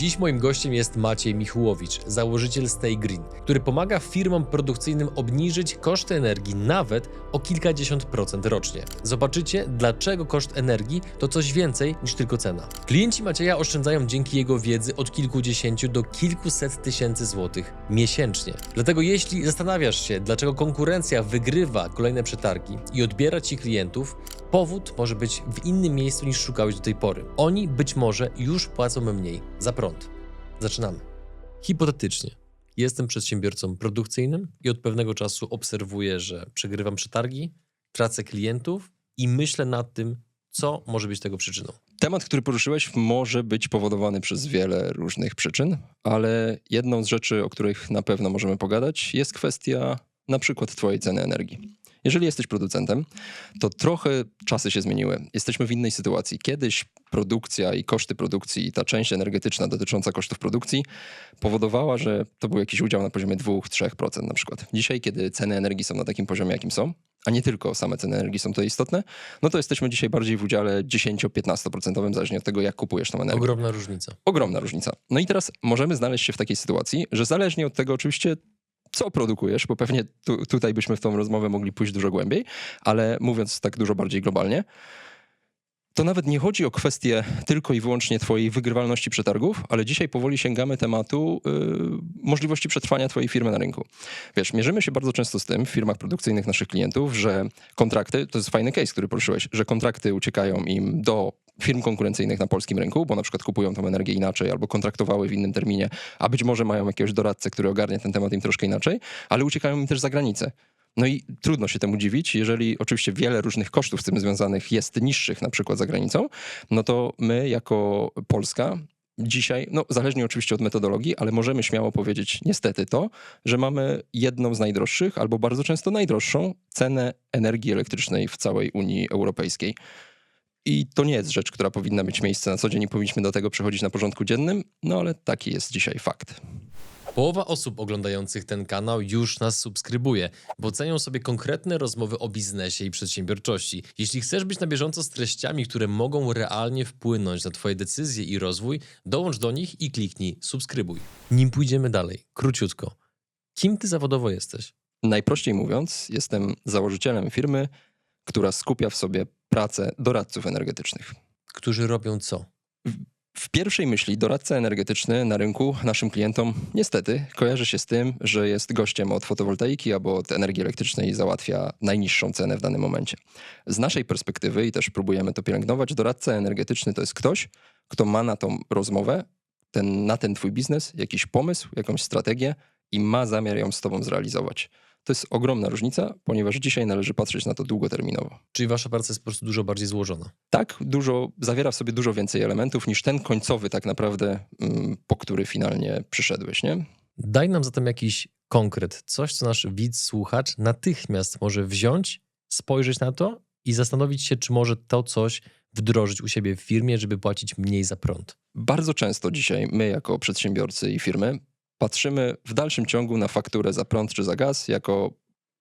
Dziś moim gościem jest Maciej Michłowicz, założyciel Stay Green, który pomaga firmom produkcyjnym obniżyć koszty energii nawet o kilkadziesiąt procent rocznie. Zobaczycie, dlaczego koszt energii to coś więcej niż tylko cena. Klienci Macieja oszczędzają dzięki jego wiedzy od kilkudziesięciu do kilkuset tysięcy złotych miesięcznie. Dlatego jeśli zastanawiasz się, dlaczego konkurencja wygrywa kolejne przetargi i odbiera ci klientów, powód może być w innym miejscu niż szukałeś do tej pory. Oni być może już płacą mniej za prąd. Zaczynamy. Hipotetycznie. Jestem przedsiębiorcą produkcyjnym i od pewnego czasu obserwuję, że przegrywam przetargi, tracę klientów i myślę nad tym, co może być tego przyczyną. Temat, który poruszyłeś, może być powodowany przez wiele różnych przyczyn, ale jedną z rzeczy, o których na pewno możemy pogadać, jest kwestia na przykład Twojej ceny energii. Jeżeli jesteś producentem, to trochę czasy się zmieniły. Jesteśmy w innej sytuacji. Kiedyś produkcja i koszty produkcji, i ta część energetyczna dotycząca kosztów produkcji powodowała, że to był jakiś udział na poziomie 2-3% na przykład. Dzisiaj, kiedy ceny energii są na takim poziomie, jakim są, a nie tylko same ceny energii są tutaj istotne, no to jesteśmy dzisiaj bardziej w udziale 10-15% zależnie od tego, jak kupujesz tą energię. Ogromna różnica. Ogromna różnica. No i teraz możemy znaleźć się w takiej sytuacji, że zależnie od tego oczywiście, co produkujesz, bo pewnie tu, tutaj byśmy w tą rozmowę mogli pójść dużo głębiej, ale mówiąc tak dużo bardziej globalnie, to nawet nie chodzi o kwestię tylko i wyłącznie twojej wygrywalności przetargów, ale dzisiaj powoli sięgamy tematu yy, możliwości przetrwania twojej firmy na rynku. Wiesz, mierzymy się bardzo często z tym w firmach produkcyjnych naszych klientów, że kontrakty, to jest fajny case, który poruszyłeś, że kontrakty uciekają im do firm konkurencyjnych na polskim rynku, bo na przykład kupują tą energię inaczej albo kontraktowały w innym terminie, a być może mają jakiegoś doradcę, który ogarnia ten temat im troszkę inaczej, ale uciekają im też za granicę. No i trudno się temu dziwić, jeżeli oczywiście wiele różnych kosztów z tym związanych jest niższych, na przykład za granicą, no to my jako Polska dzisiaj, no zależnie oczywiście od metodologii, ale możemy śmiało powiedzieć niestety to, że mamy jedną z najdroższych albo bardzo często najdroższą cenę energii elektrycznej w całej Unii Europejskiej. I to nie jest rzecz, która powinna mieć miejsce na co dzień i powinniśmy do tego przechodzić na porządku dziennym, no ale taki jest dzisiaj fakt. Połowa osób oglądających ten kanał już nas subskrybuje, bo cenią sobie konkretne rozmowy o biznesie i przedsiębiorczości. Jeśli chcesz być na bieżąco z treściami, które mogą realnie wpłynąć na Twoje decyzje i rozwój, dołącz do nich i kliknij subskrybuj. Nim pójdziemy dalej, króciutko. Kim Ty zawodowo jesteś? Najprościej mówiąc, jestem założycielem firmy, która skupia w sobie pracę doradców energetycznych. Którzy robią co? W pierwszej myśli doradca energetyczny na rynku naszym klientom niestety kojarzy się z tym, że jest gościem od fotowoltaiki albo od energii elektrycznej i załatwia najniższą cenę w danym momencie. Z naszej perspektywy i też próbujemy to pielęgnować, doradca energetyczny to jest ktoś, kto ma na tą rozmowę, ten, na ten twój biznes jakiś pomysł, jakąś strategię i ma zamiar ją z tobą zrealizować. To jest ogromna różnica, ponieważ dzisiaj należy patrzeć na to długoterminowo. Czyli Wasza praca jest po prostu dużo bardziej złożona. Tak, dużo, zawiera w sobie dużo więcej elementów niż ten końcowy tak naprawdę, mm, po który finalnie przyszedłeś, nie? Daj nam zatem jakiś konkret, coś, co nasz widz, słuchacz natychmiast może wziąć, spojrzeć na to i zastanowić się, czy może to coś wdrożyć u siebie w firmie, żeby płacić mniej za prąd. Bardzo często dzisiaj my jako przedsiębiorcy i firmy patrzymy w dalszym ciągu na fakturę za prąd czy za gaz jako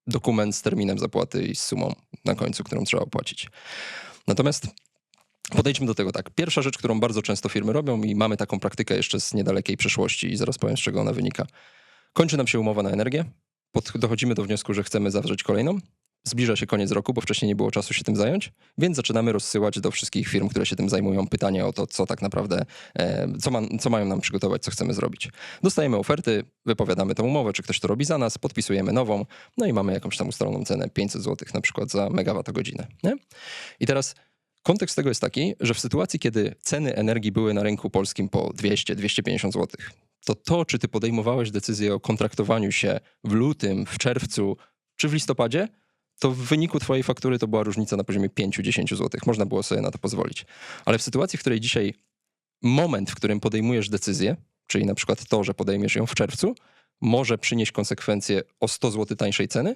dokument z terminem zapłaty i z sumą na końcu, którą trzeba opłacić. Natomiast Podejdźmy do tego tak. Pierwsza rzecz, którą bardzo często firmy robią i mamy taką praktykę jeszcze z niedalekiej przeszłości i zaraz powiem, z czego ona wynika. Kończy nam się umowa na energię, dochodzimy do wniosku, że chcemy zawrzeć kolejną. Zbliża się koniec roku, bo wcześniej nie było czasu się tym zająć, więc zaczynamy rozsyłać do wszystkich firm, które się tym zajmują, pytania o to, co tak naprawdę, e, co, ma, co mają nam przygotować, co chcemy zrobić. Dostajemy oferty, wypowiadamy tę umowę, czy ktoś to robi za nas, podpisujemy nową, no i mamy jakąś tam ustaloną cenę 500 zł na przykład za megawattogodzinę. Nie? I teraz kontekst tego jest taki, że w sytuacji, kiedy ceny energii były na rynku polskim po 200-250 zł, to to, czy ty podejmowałeś decyzję o kontraktowaniu się w lutym, w czerwcu czy w listopadzie, to w wyniku twojej faktury to była różnica na poziomie 5-10 zł. Można było sobie na to pozwolić. Ale w sytuacji, w której dzisiaj moment, w którym podejmujesz decyzję, czyli na przykład to, że podejmiesz ją w czerwcu, może przynieść konsekwencje o 100 zł tańszej ceny,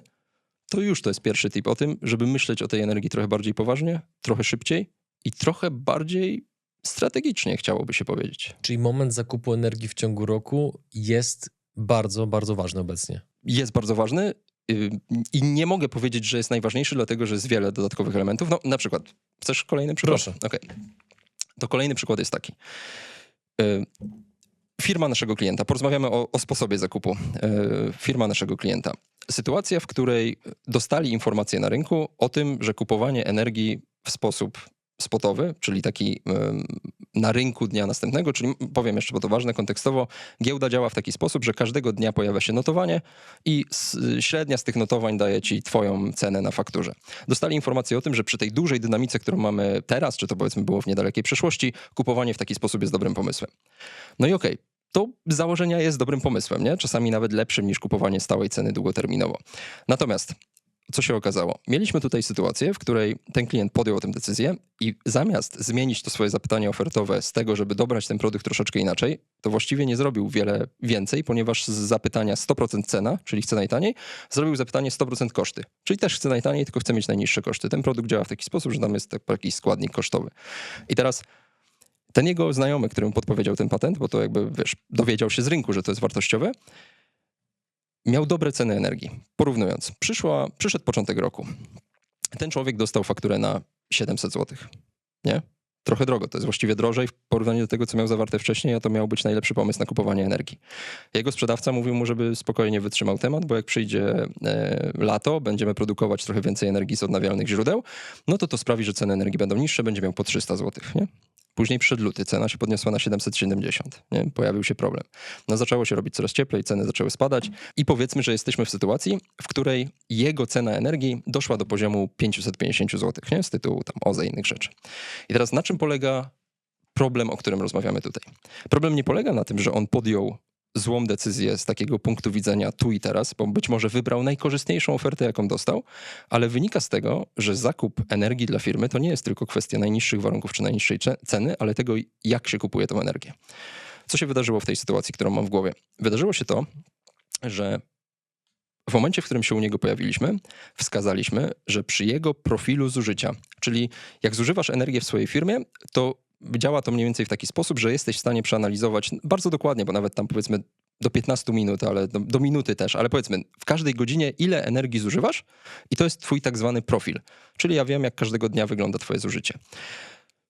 to już to jest pierwszy tip o tym, żeby myśleć o tej energii trochę bardziej poważnie, trochę szybciej i trochę bardziej strategicznie, chciałoby się powiedzieć. Czyli moment zakupu energii w ciągu roku jest bardzo, bardzo ważny obecnie. Jest bardzo ważny i nie mogę powiedzieć, że jest najważniejszy, dlatego że jest wiele dodatkowych elementów. No, na przykład, chcesz kolejny przykład? Proszę. Okej. To kolejny przykład jest taki. Firma naszego klienta. Porozmawiamy o, o sposobie zakupu. E, firma naszego klienta. Sytuacja, w której dostali informację na rynku o tym, że kupowanie energii w sposób spotowy, czyli taki na rynku dnia następnego, czyli powiem jeszcze, bo to ważne kontekstowo, giełda działa w taki sposób, że każdego dnia pojawia się notowanie i średnia z tych notowań daje ci twoją cenę na fakturze. Dostali informację o tym, że przy tej dużej dynamice, którą mamy teraz, czy to powiedzmy było w niedalekiej przeszłości, kupowanie w taki sposób jest dobrym pomysłem. No i okej, to z założenia jest dobrym pomysłem, nie? Czasami nawet lepszym niż kupowanie stałej ceny długoterminowo. Natomiast co się okazało? Mieliśmy tutaj sytuację, w której ten klient podjął tę decyzję i zamiast zmienić to swoje zapytanie ofertowe z tego, żeby dobrać ten produkt troszeczkę inaczej, to właściwie nie zrobił wiele więcej, ponieważ z zapytania 100% cena, czyli chce najtaniej, zrobił zapytanie 100% koszty. Czyli też chce najtaniej, tylko chce mieć najniższe koszty. Ten produkt działa w taki sposób, że tam jest tak- jakiś składnik kosztowy. I teraz ten jego znajomy, którym podpowiedział ten patent, bo to jakby, wiesz, dowiedział się z rynku, że to jest wartościowe, miał dobre ceny energii. Porównując, przyszła, przyszedł początek roku. Ten człowiek dostał fakturę na 700 zł. Nie? Trochę drogo, to jest właściwie drożej w porównaniu do tego, co miał zawarte wcześniej, a to miał być najlepszy pomysł na kupowanie energii. Jego sprzedawca mówił mu, żeby spokojnie wytrzymał temat, bo jak przyjdzie e, lato, będziemy produkować trochę więcej energii z odnawialnych źródeł, no to to sprawi, że ceny energii będą niższe, będzie miał po 300 zł. Nie? Później przyszedł luty, cena się podniosła na 770. Nie? Pojawił się problem. No zaczęło się robić coraz cieplej, ceny zaczęły spadać i powiedzmy, że jesteśmy w sytuacji, w której jego cena energii doszła do poziomu 550 zł, nie? z tytułu tam OZE i innych rzeczy. I teraz na czym polega problem, o którym rozmawiamy tutaj? Problem nie polega na tym, że on podjął złą decyzję z takiego punktu widzenia tu i teraz, bo być może wybrał najkorzystniejszą ofertę, jaką dostał, ale wynika z tego, że zakup energii dla firmy to nie jest tylko kwestia najniższych warunków czy najniższej ceny, ale tego, jak się kupuje tą energię. Co się wydarzyło w tej sytuacji, którą mam w głowie? Wydarzyło się to, że w momencie, w którym się u niego pojawiliśmy, wskazaliśmy, że przy jego profilu zużycia, czyli jak zużywasz energię w swojej firmie, to działa to mniej więcej w taki sposób, że jesteś w stanie przeanalizować bardzo dokładnie, bo nawet tam powiedzmy do 15 minut, ale do, do minuty też, ale powiedzmy w każdej godzinie ile energii zużywasz i to jest twój tak zwany profil. Czyli ja wiem, jak każdego dnia wygląda twoje zużycie.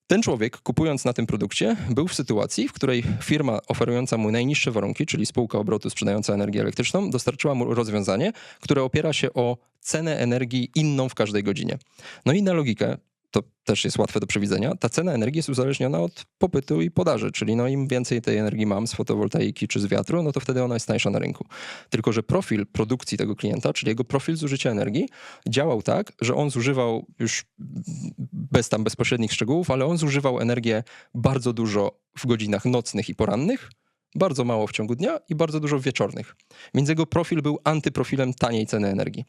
Ten człowiek, kupując na tym produkcie, był w sytuacji, w której firma oferująca mu najniższe warunki, czyli spółka obrotu sprzedająca energię elektryczną, dostarczyła mu rozwiązanie, które opiera się o cenę energii inną w każdej godzinie. No i na logikę, to też jest łatwe do przewidzenia, ta cena energii jest uzależniona od popytu i podaży, czyli no im więcej tej energii mam z fotowoltaiki czy z wiatru, no to wtedy ona jest tańsza na rynku. Tylko, że profil produkcji tego klienta, czyli jego profil zużycia energii, działał tak, że on zużywał już bez tam bezpośrednich szczegółów, ale on zużywał energię bardzo dużo w godzinach nocnych i porannych, bardzo mało w ciągu dnia i bardzo dużo wieczornych. Więc jego profil był antyprofilem taniej ceny energii.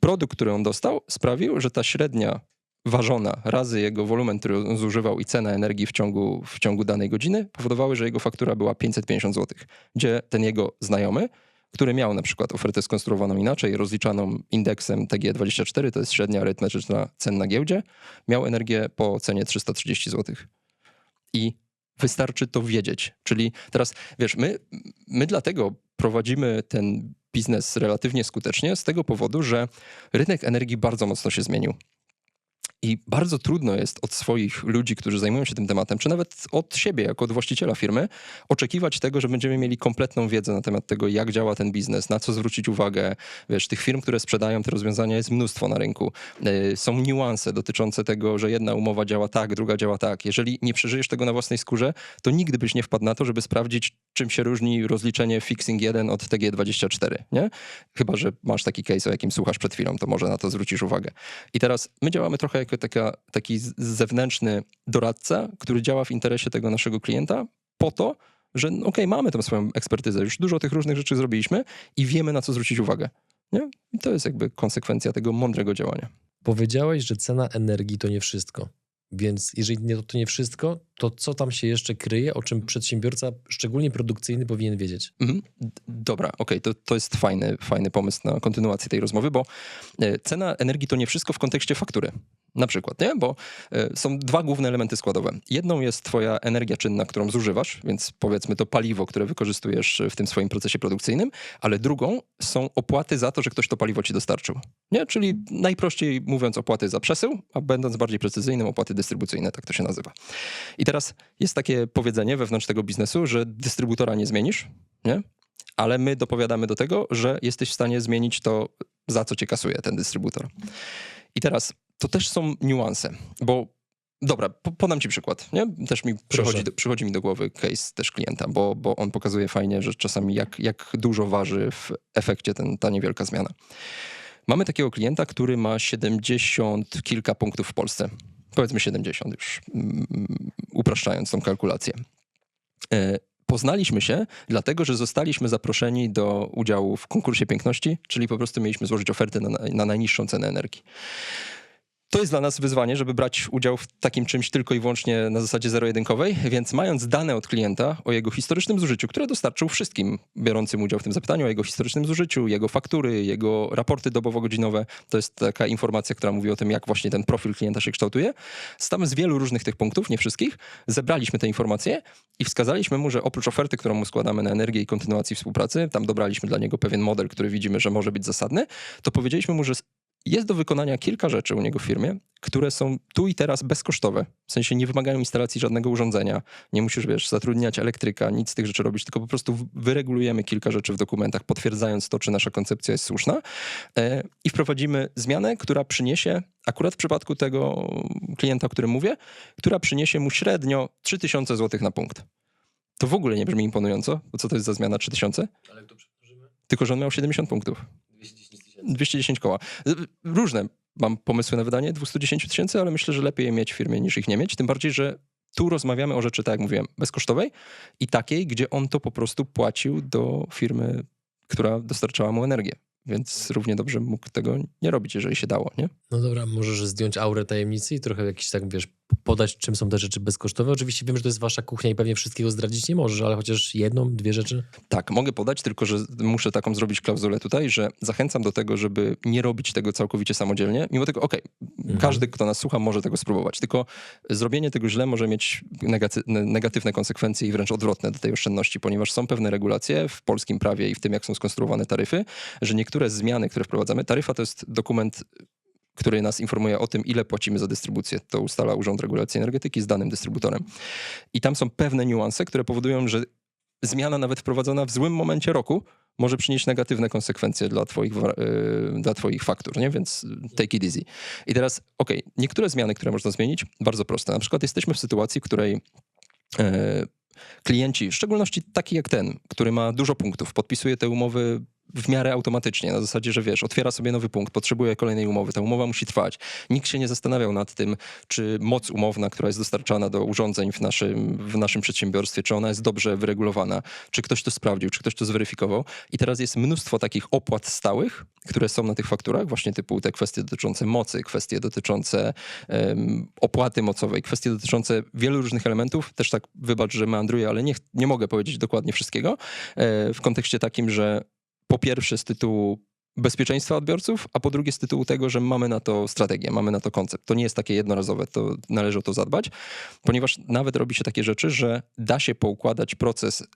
Produkt, który on dostał, sprawił, że ta średnia ważona razy jego wolumen, który on zużywał i cena energii w ciągu, w ciągu danej godziny powodowały, że jego faktura była 550 zł, gdzie ten jego znajomy, który miał na przykład ofertę skonstruowaną inaczej, rozliczaną indeksem TG24, to jest średnia arytmetyczna cen na giełdzie, miał energię po cenie 330 zł. I wystarczy to wiedzieć. Czyli teraz, wiesz, my, my dlatego prowadzimy ten biznes relatywnie skutecznie z tego powodu, że rynek energii bardzo mocno się zmienił. I bardzo trudno jest od swoich ludzi, którzy zajmują się tym tematem, czy nawet od siebie, jako od właściciela firmy, oczekiwać tego, że będziemy mieli kompletną wiedzę na temat tego, jak działa ten biznes, na co zwrócić uwagę. Wiesz, tych firm, które sprzedają te rozwiązania jest mnóstwo na rynku. Yy, Są niuanse dotyczące tego, że jedna umowa działa tak, druga działa tak. Jeżeli nie przeżyjesz tego na własnej skórze, to nigdy byś nie wpadł na to, żeby sprawdzić, czym się różni rozliczenie Fixing 1 od TG24, nie? Chyba, że masz taki case, o jakim słuchasz przed chwilą, to może na to zwrócisz uwagę. I teraz my działamy trochę jako taka, taki zewnętrzny doradca, który działa w interesie tego naszego klienta po to, że no okej, mamy tą swoją ekspertyzę, już dużo tych różnych rzeczy zrobiliśmy i wiemy, na co zwrócić uwagę. Nie? I to jest jakby konsekwencja tego mądrego działania. Powiedziałeś, że cena energii to nie wszystko. Więc jeżeli nie, to nie wszystko, to co tam się jeszcze kryje, o czym przedsiębiorca, szczególnie produkcyjny, powinien wiedzieć? Mhm. Dobra, okej, to, to jest fajny, fajny pomysł na kontynuację tej rozmowy, bo e, cena energii to nie wszystko w kontekście faktury. Na przykład, nie? Bo y, są dwa główne elementy składowe. Jedną jest twoja energia czynna, którą zużywasz, więc powiedzmy to paliwo, które wykorzystujesz w tym swoim procesie produkcyjnym, ale drugą są opłaty za to, że ktoś to paliwo ci dostarczył. Nie? Czyli najprościej mówiąc opłaty za przesył, a będąc bardziej precyzyjnym opłaty dystrybucyjne, tak to się nazywa. I teraz jest takie powiedzenie wewnątrz tego biznesu, że dystrybutora nie zmienisz, nie? ale my dopowiadamy do tego, że jesteś w stanie zmienić to, za co cię kasuje ten dystrybutor. I teraz to też są niuanse, bo dobra, po, podam ci przykład. Nie? Też mi przychodzi do, przychodzi mi do głowy case też klienta, bo, bo on pokazuje fajnie, że czasami jak, jak dużo waży w efekcie ten, ta niewielka zmiana. Mamy takiego klienta, który ma 70 kilka punktów w Polsce. Powiedzmy 70 już, mm, upraszczając tą kalkulację. E, poznaliśmy się, dlatego że zostaliśmy zaproszeni do udziału w konkursie piękności, czyli po prostu mieliśmy złożyć ofertę na, na najniższą cenę energii. To jest dla nas wyzwanie, żeby brać udział w takim czymś tylko i wyłącznie na zasadzie zero-jedynkowej, więc mając dane od klienta o jego historycznym zużyciu, które dostarczył wszystkim biorącym udział w tym zapytaniu, o jego historycznym zużyciu, jego faktury, jego raporty dobowo-godzinowe, to jest taka informacja, która mówi o tym, jak właśnie ten profil klienta się kształtuje. Tam z wielu różnych tych punktów, nie wszystkich, zebraliśmy te informacje i wskazaliśmy mu, że oprócz oferty, którą mu składamy na energię i kontynuacji współpracy, tam dobraliśmy dla niego pewien model, który widzimy, że może być zasadny, to powiedzieliśmy mu, że jest do wykonania kilka rzeczy u niego w firmie, które są tu i teraz bezkosztowe. W sensie nie wymagają instalacji żadnego urządzenia, nie musisz, wiesz, zatrudniać elektryka, nic z tych rzeczy robić, tylko po prostu wyregulujemy kilka rzeczy w dokumentach, potwierdzając to, czy nasza koncepcja jest słuszna e, i wprowadzimy zmianę, która przyniesie, akurat w przypadku tego klienta, o którym mówię, która przyniesie mu średnio 3000 zł na punkt. To w ogóle nie brzmi imponująco, bo co to jest za zmiana 3000? Ale to przetworzymy? Tylko, że on miał 70 punktów. 210 tysięcy. 210 koła. Różne mam pomysły na wydanie 210 tysięcy, ale myślę, że lepiej je mieć w firmie niż ich nie mieć. Tym bardziej, że tu rozmawiamy o rzeczy, tak jak mówiłem, bezkosztowej i takiej, gdzie on to po prostu płacił do firmy, która dostarczała mu energię. Więc równie dobrze mógł tego nie robić, jeżeli się dało, nie? No dobra, możesz zdjąć aurę tajemnicy i trochę jakiś tak, wiesz, podać, czym są te rzeczy bezkosztowe. Oczywiście wiem, że to jest wasza kuchnia i pewnie wszystkiego zdradzić nie możesz, ale chociaż jedną, dwie rzeczy. Tak, mogę podać, tylko że muszę taką zrobić klauzulę tutaj, że zachęcam do tego, żeby nie robić tego całkowicie samodzielnie. Mimo tego, okej, Mhm. każdy, kto nas słucha, może tego spróbować, tylko zrobienie tego źle może mieć negaty- negatywne konsekwencje i wręcz odwrotne do tej oszczędności, ponieważ są pewne regulacje w polskim prawie i w tym, jak są skonstruowane taryfy, że niektóre zmiany, które wprowadzamy, taryfa to jest dokument który nas informuje o tym, ile płacimy za dystrybucję. To ustala Urząd Regulacji Energetyki z danym dystrybutorem. I tam są pewne niuanse, które powodują, że zmiana nawet wprowadzona w złym momencie roku może przynieść negatywne konsekwencje dla twoich, yy, dla twoich faktur, nie? Więc take it easy. I teraz, okej, niektóre zmiany, które można zmienić, bardzo proste. Na przykład jesteśmy w sytuacji, w której e, klienci, w szczególności taki jak ten, który ma dużo punktów, podpisuje te umowy w miarę automatycznie, na zasadzie, że wiesz, otwiera sobie nowy punkt, potrzebuje kolejnej umowy, ta umowa musi trwać. Nikt się nie zastanawiał nad tym, czy moc umowna, która jest dostarczana do urządzeń w naszym, w naszym przedsiębiorstwie, czy ona jest dobrze wyregulowana, czy ktoś to sprawdził, czy ktoś to zweryfikował. I teraz jest mnóstwo takich opłat stałych, które są na tych fakturach, właśnie typu te kwestie dotyczące mocy, kwestie dotyczące em, opłaty mocowej, kwestie dotyczące wielu różnych elementów. Też tak wybacz, że meandruję, ale nie, nie mogę powiedzieć dokładnie wszystkiego, e, w kontekście takim, że po pierwsze z tytułu bezpieczeństwa odbiorców, a po drugie z tytułu tego, że mamy na to strategię, mamy na to koncept. To nie jest takie jednorazowe, to należy o to zadbać, ponieważ nawet robi się takie rzeczy, że da się poukładać proces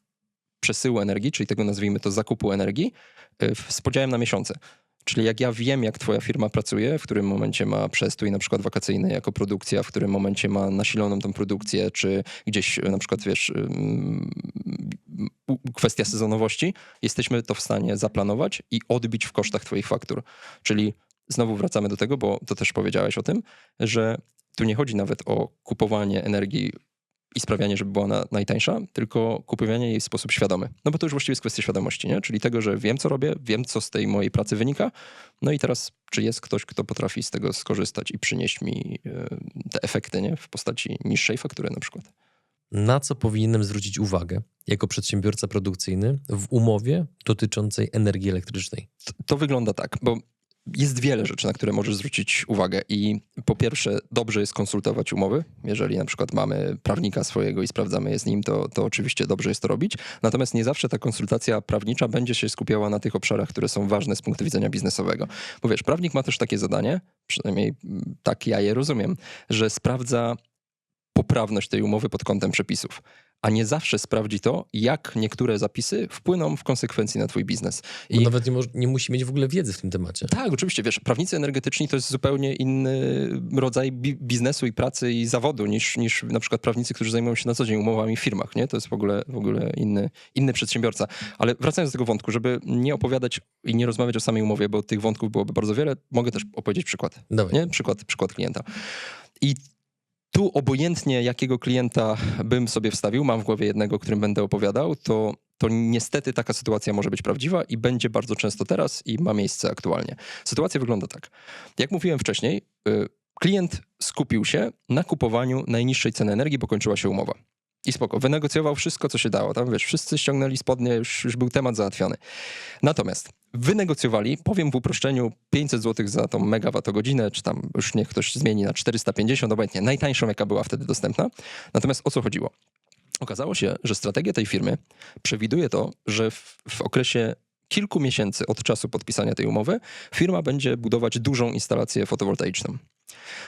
przesyłu energii, czyli tego nazwijmy to zakupu energii, y, z podziałem na miesiące. Czyli jak ja wiem, jak twoja firma pracuje, w którym momencie ma przestój na przykład wakacyjny jako produkcja, w którym momencie ma nasiloną tą produkcję, czy gdzieś y, na przykład, wiesz, kwestia sezonowości, jesteśmy to w stanie zaplanować i odbić w kosztach twoich faktur. Czyli znowu wracamy do tego, bo to też powiedziałeś o tym, że tu nie chodzi nawet o kupowanie energii i sprawianie, żeby była ona najtańsza, tylko kupowanie jej w sposób świadomy. No bo to już właściwie jest kwestia świadomości, nie? Czyli tego, że wiem, co robię, wiem, co z tej mojej pracy wynika. No i teraz, czy jest ktoś, kto potrafi z tego skorzystać i przynieść mi e, te efekty, nie? W postaci niższej faktury na przykład. Na co powinienem zwrócić uwagę jako przedsiębiorca produkcyjny w umowie dotyczącej energii elektrycznej? To, to wygląda tak, bo jest wiele rzeczy, na które możesz zwrócić uwagę. I po pierwsze, dobrze jest konsultować umowy. Jeżeli na przykład mamy prawnika swojego i sprawdzamy je z nim, to, to oczywiście dobrze jest to robić. Natomiast nie zawsze ta konsultacja prawnicza będzie się skupiała na tych obszarach, które są ważne z punktu widzenia biznesowego. Bo wiesz, prawnik ma też takie zadanie, przynajmniej tak ja je rozumiem, że sprawdza poprawność tej umowy pod kątem przepisów, a nie zawsze sprawdzi to, jak niektóre zapisy wpłyną w konsekwencji na twój biznes. Bo nawet nie, nie musi mieć w ogóle wiedzy w tym temacie. Tak, oczywiście, wiesz, prawnicy energetyczni to jest zupełnie inny rodzaj bi- biznesu i pracy i zawodu niż, niż na przykład prawnicy, którzy zajmują się na co dzień umowami w firmach, nie? To jest w ogóle, w ogóle inny, inny przedsiębiorca. Ale wracając do tego wątku, żeby nie opowiadać i nie rozmawiać o samej umowie, bo tych wątków byłoby bardzo wiele, mogę też opowiedzieć przykład. Dawaj. Nie? Przykład, przykład klienta. I tu obojętnie jakiego klienta bym sobie wstawił, mam w głowie jednego, którym będę opowiadał, to, to niestety taka sytuacja może być prawdziwa i będzie bardzo często teraz i ma miejsce aktualnie. Sytuacja wygląda tak. Jak mówiłem wcześniej, y, klient skupił się na kupowaniu najniższej ceny energii, bo kończyła się umowa. I spoko, wynegocjował wszystko, co się dało. Tam wiesz, wszyscy ściągnęli spodnie, już, już był temat załatwiony. Natomiast wynegocjowali, powiem w uproszczeniu, 500 zł za tą megawattogodzinę, czy tam już niech ktoś zmieni na 450, obojętnie, najtańszą, jaka była wtedy dostępna. Natomiast o co chodziło? Okazało się, że strategia tej firmy przewiduje to, że w, w okresie kilku miesięcy od czasu podpisania tej umowy firma będzie budować dużą instalację fotowoltaiczną.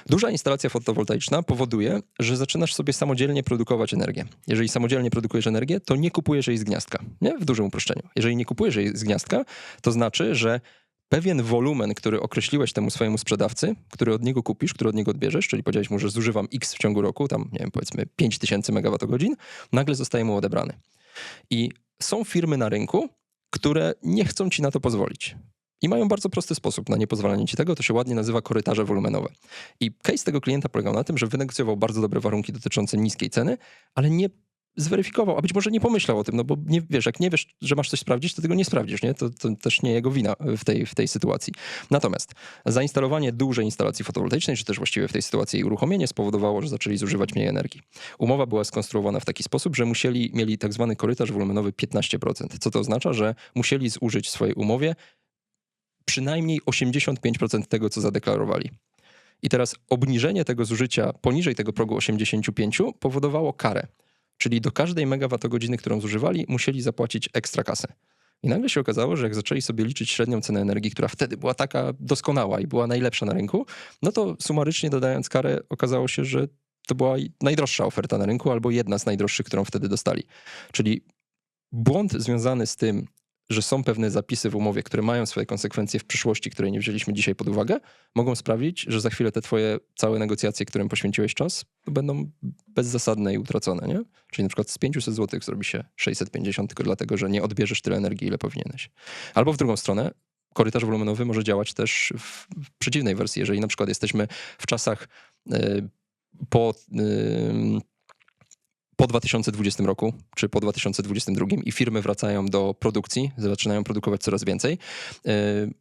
Duża instalacja fotowoltaiczna powoduje, że zaczynasz sobie samodzielnie produkować energię. Jeżeli samodzielnie produkujesz energię, to nie kupujesz jej z gniazdka, nie? w dużym uproszczeniu. Jeżeli nie kupujesz jej z gniazdka, to znaczy, że pewien wolumen, który określiłeś temu swojemu sprzedawcy, który od niego kupisz, który od niego odbierzesz, czyli powiedziałeś mu, że zużywam X w ciągu roku, tam nie wiem, powiedzmy 5000 MWh, nagle zostaje mu odebrany. I są firmy na rynku, które nie chcą ci na to pozwolić. I mają bardzo prosty sposób na niepozwalanie ci tego, to się ładnie nazywa korytarze wolumenowe. I case tego klienta polegał na tym, że wynegocjował bardzo dobre warunki dotyczące niskiej ceny, ale nie zweryfikował, a być może nie pomyślał o tym, no bo nie, wiesz, jak nie wiesz, że masz coś sprawdzić, to tego nie sprawdzisz, nie? To, to też nie jego wina w tej, w tej sytuacji. Natomiast zainstalowanie dużej instalacji fotowoltaicznej, czy też właściwie w tej sytuacji jej uruchomienie spowodowało, że zaczęli zużywać mniej energii. Umowa była skonstruowana w taki sposób, że musieli, mieli tak zwany korytarz wolumenowy 15%. Co to oznacza? Że musieli zużyć w swojej umowie przynajmniej 85% tego, co zadeklarowali. I teraz obniżenie tego zużycia poniżej tego progu 85 powodowało karę. Czyli do każdej megawattogodziny, którą zużywali, musieli zapłacić ekstra kasę. I nagle się okazało, że jak zaczęli sobie liczyć średnią cenę energii, która wtedy była taka doskonała i była najlepsza na rynku, no to sumarycznie dodając karę, okazało się, że to była najdroższa oferta na rynku albo jedna z najdroższych, którą wtedy dostali. Czyli błąd związany z tym, że są pewne zapisy w umowie, które mają swoje konsekwencje w przyszłości, które nie wzięliśmy dzisiaj pod uwagę, mogą sprawić, że za chwilę te twoje całe negocjacje, którym poświęciłeś czas, będą bezzasadne i utracone, nie? Czyli na przykład z 500 zł zrobi się 650 tylko dlatego, że nie odbierzesz tyle energii, ile powinieneś. Albo w drugą stronę, korytarz wolumenowy może działać też w, przeciwnej wersji. Jeżeli na przykład jesteśmy w czasach y, po... Y, po 2020 roku, czy po 2022 i firmy wracają do produkcji, zaczynają produkować coraz więcej. Yy,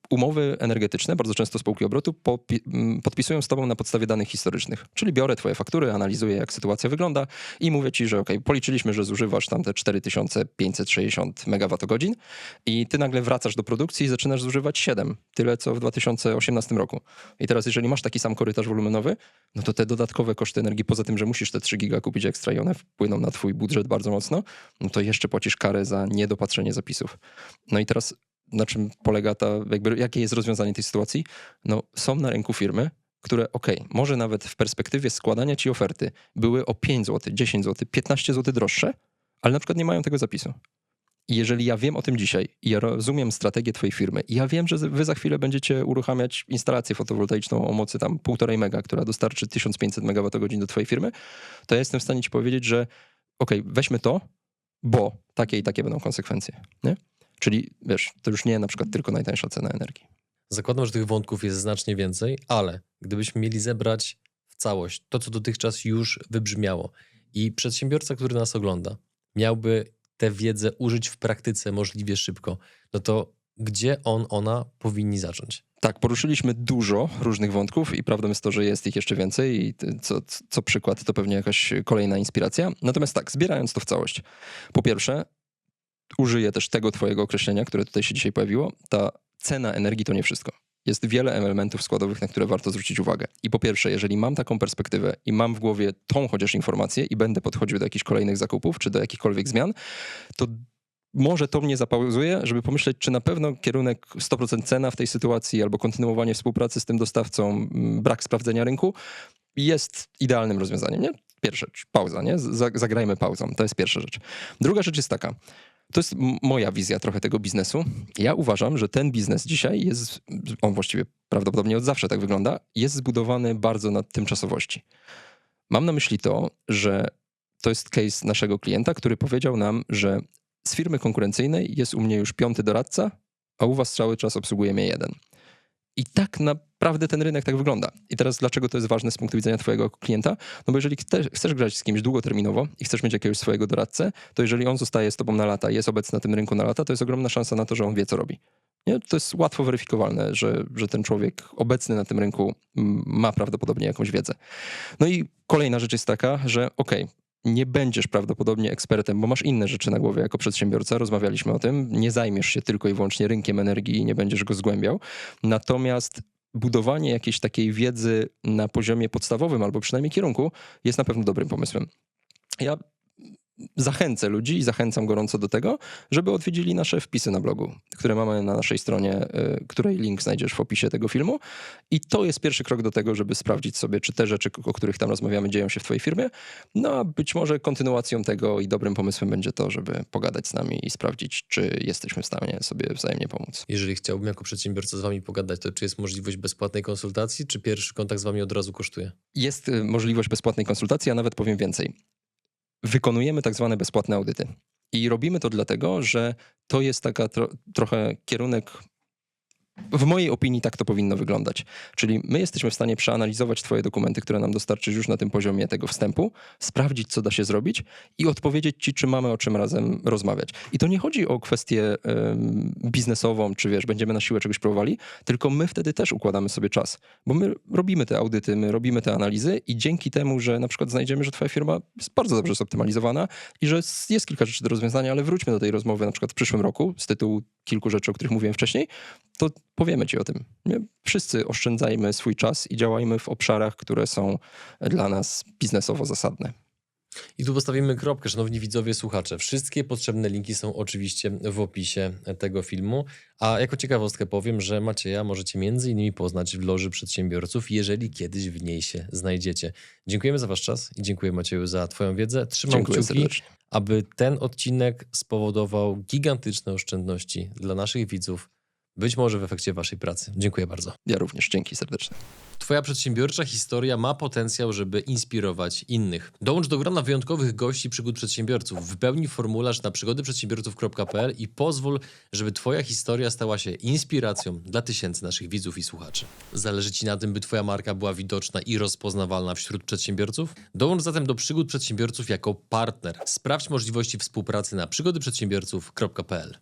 Umowy energetyczne, bardzo często spółki obrotu, popi- m, podpisują z tobą na podstawie danych historycznych. Czyli biorę twoje faktury, analizuję jak sytuacja wygląda i mówię ci, że ok, policzyliśmy, że zużywasz tam te 4560 MWh i ty nagle wracasz do produkcji i zaczynasz zużywać 7, tyle co w 2018 roku. I teraz jeżeli masz taki sam korytarz wolumenowy, no to te dodatkowe koszty energii, poza tym, że musisz te 3 giga kupić ekstra i one wpłyną na twój budżet bardzo mocno, no to jeszcze płacisz karę za niedopatrzenie zapisów. No i teraz na czym polega ta, jakby, jakie jest rozwiązanie tej sytuacji? No są na rynku firmy, które okej, może nawet w perspektywie składania ci oferty były o 5 zł, 10 zł, 15 zł droższe, ale na przykład nie mają tego zapisu. Jeżeli ja wiem o tym dzisiaj i ja rozumiem strategię twojej firmy i ja wiem, że wy za chwilę będziecie uruchamiać instalację fotowoltaiczną o mocy tam 1,5 mega, która dostarczy 1500 MWh do twojej firmy, to ja jestem w stanie ci powiedzieć, że okej, weźmy to, bo takie i takie będą konsekwencje. Nie? Czyli wiesz, to już nie na przykład tylko najtańsza cena energii. Zakładam, że tych wątków jest znacznie więcej, ale gdybyśmy mieli zebrać w całość to, co dotychczas już wybrzmiało i przedsiębiorca, który nas ogląda, miałby tę wiedzę użyć w praktyce możliwie szybko, no to gdzie on, ona powinni zacząć? Tak, poruszyliśmy dużo różnych wątków i prawdą jest to, że jest ich jeszcze więcej i co, co przykład to pewnie jakaś kolejna inspiracja. Natomiast tak, zbierając to w całość. Po pierwsze, użyję też tego twojego określenia, które tutaj się dzisiaj pojawiło. Ta cena energii to nie wszystko. Jest wiele elementów składowych, na które warto zwrócić uwagę. I po pierwsze, jeżeli mam taką perspektywę i mam w głowie tą chociaż informację i będę podchodził do jakichś kolejnych zakupów czy do jakichkolwiek zmian, to może to mnie zapauzuje, żeby pomyśleć, czy na pewno kierunek 100% cena w tej sytuacji albo kontynuowanie współpracy z tym dostawcą, brak sprawdzenia rynku jest idealnym rozwiązaniem. Nie? Pierwsza rzecz, pauza, nie? Zagrajmy pauzą. To jest pierwsza rzecz. Druga rzecz jest taka. To jest moja wizja trochę tego biznesu. Ja uważam, że ten biznes dzisiaj jest, on właściwie prawdopodobnie od zawsze tak wygląda, jest zbudowany bardzo na tymczasowości. Mam na myśli to, że to jest case naszego klienta, który powiedział nam, że z firmy konkurencyjnej jest u mnie już piąty doradca, a u was cały czas obsługuje mnie jeden. I tak naprawdę ten rynek tak wygląda. I teraz dlaczego to jest ważne z punktu widzenia twojego klienta? No bo jeżeli chcesz, grać z kimś długoterminowo i chcesz mieć jakiegoś swojego doradcę, to jeżeli on zostaje z tobą na lata, jest obecny na tym rynku na lata, to jest ogromna szansa na to, że on wie, co robi. Nie? To jest łatwo weryfikowalne, że, że ten człowiek obecny na tym rynku ma prawdopodobnie jakąś wiedzę. No i kolejna rzecz jest taka, że okej, nie będziesz prawdopodobnie ekspertem, bo masz inne rzeczy na głowie jako przedsiębiorca, rozmawialiśmy o tym, nie zajmiesz się tylko i wyłącznie rynkiem energii i nie będziesz go zgłębiał. Natomiast budowanie jakiejś takiej wiedzy na poziomie podstawowym albo przynajmniej kierunku jest na pewno dobrym pomysłem. Ja zachęcę ludzi i zachęcam gorąco do tego, żeby odwiedzili nasze wpisy na blogu, które mamy na naszej stronie, y, której link znajdziesz w opisie tego filmu. I to jest pierwszy krok do tego, żeby sprawdzić sobie, czy te rzeczy, o których tam rozmawiamy, dzieją się w Twojej firmie. No a być może kontynuacją tego i dobrym pomysłem będzie to, żeby pogadać z nami i sprawdzić, czy jesteśmy w stanie sobie wzajemnie pomóc. Jeżeli chciałbym jako przedsiębiorca z wami pogadać, to czy jest możliwość bezpłatnej konsultacji, czy pierwszy kontakt z wami od razu kosztuje? Jest y, możliwość bezpłatnej konsultacji, a nawet powiem więcej. Wykonujemy tak zwane bezpłatne audyty. I robimy to dlatego, że to jest taka tro, trochę kierunek. W mojej opinii tak to powinno wyglądać. Czyli my jesteśmy w stanie przeanalizować Twoje dokumenty, które nam dostarczysz już na tym poziomie tego wstępu, sprawdzić, co da się zrobić i odpowiedzieć Ci, czy mamy o czym razem rozmawiać. I to nie chodzi o kwestię em, biznesową, czy wiesz, będziemy na siłę czegoś próbowali, tylko my wtedy też układamy sobie czas, bo my robimy te audyty, my robimy te analizy i dzięki temu, że na przykład znajdziemy, że Twoja firma jest bardzo dobrze zoptymalizowana i że jest kilka rzeczy do rozwiązania, ale wróćmy do tej rozmowy na przykład w przyszłym roku z tytułu kilku rzeczy, o których mówiłem wcześniej, to powiemy Ci o tym. Nie? Wszyscy oszczędzajmy swój czas i działajmy w obszarach, które są dla nas biznesowo zasadne. I tu postawimy kropkę, szanowni widzowie, słuchacze. Wszystkie potrzebne linki są oczywiście w opisie tego filmu. A jako ciekawostkę powiem, że Macieja możecie między innymi poznać w Loży Przedsiębiorców, jeżeli kiedyś w niej się znajdziecie. Dziękujemy za wasz czas i dziękuję Macieju za twoją wiedzę. Trzymam Dziękuję kciuki, serdecznie. aby ten odcinek spowodował gigantyczne oszczędności dla naszych widzów, być może w efekcie waszej pracy. Dziękuję bardzo. Ja również. Dzięki serdecznie. Twoja przedsiębiorcza historia ma potencjał, żeby inspirować innych. Dołącz do grona wyjątkowych gości przygód przedsiębiorców. Wypełnij formularz na przygodyprzedsiębiorców.pl i pozwól, żeby Twoja historia stała się inspiracją dla tysięcy naszych widzów i słuchaczy. Zależy Ci na tym, by Twoja marka była widoczna i rozpoznawalna wśród przedsiębiorców? Dołącz zatem do przygód przedsiębiorców jako partner. Sprawdź możliwości współpracy na przygodyprzedsiębiorców.pl.